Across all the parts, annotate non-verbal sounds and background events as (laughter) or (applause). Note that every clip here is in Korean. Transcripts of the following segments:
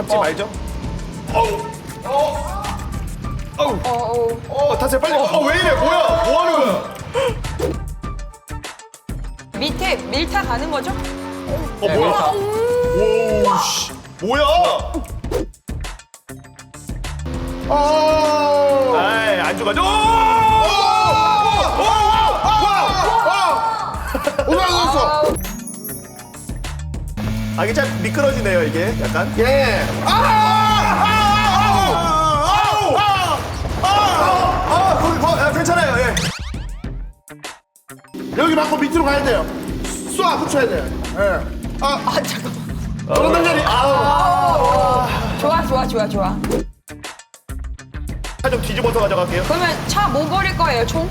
참지 말죠. 어우, 어, 어우, 어, 어. 어, 타세요 빨리. 어, 왜 이래? 뭐야? 뭐 하는 거야? 밑에 밀타 가는 거죠? 어, 뭐야? 오우, 씨, 뭐야? 어. 아이, 안 줘가지고. 아, 이게 참 미끄러지네요, 이게 약간. 예. 아! 아우! 아, 거기, 거, 아, 괜찮아요, 예. 여기 맞고 밑으로 가야 돼요. 쏴 붙여야 돼요. 예. 아, 아, 잠깐만. 그런 자리. 아, 좋아, 좋아, 좋아, 좋아. 차좀 뒤집어서 가져갈게요. 그러면 차 뭐 버릴 거예요, 총?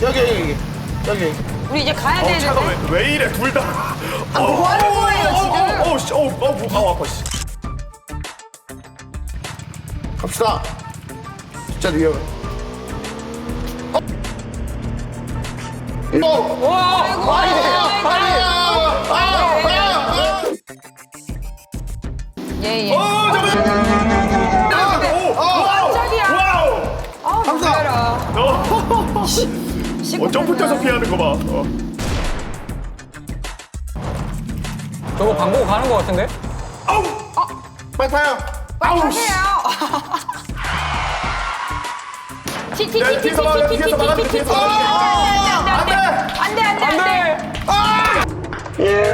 여기 여기 여기. 우리 이제 가야 어, 차가 되는데. 왜, 왜 이래, 둘 다. 아, 뭐 하는 거예요, 지금? 어, 어, 씨, 어, 어, 뭐, 아, 아파, 씨. 갑시다. 진짜 위험해. 어. 어. 와, 아이고, 빨리, 아이고, 빨리. 아이고. 아, 아, 아. 예, 예. 어, 잠깐만. 오, 깜짝이야. 와우. 아, 놀래라. 어, 어, 점프 뛰어서 피하는 거 봐. 어. 저거 방고 가는 거 같은데? 아우! 어? 빨리 타요. 아우! 씨. 내 (laughs) 네, 뒤에서 막아, 내 뒤에서 막아, 내 뒤에서 막아. 안 돼! 안돼 안돼 안돼. 아! 예.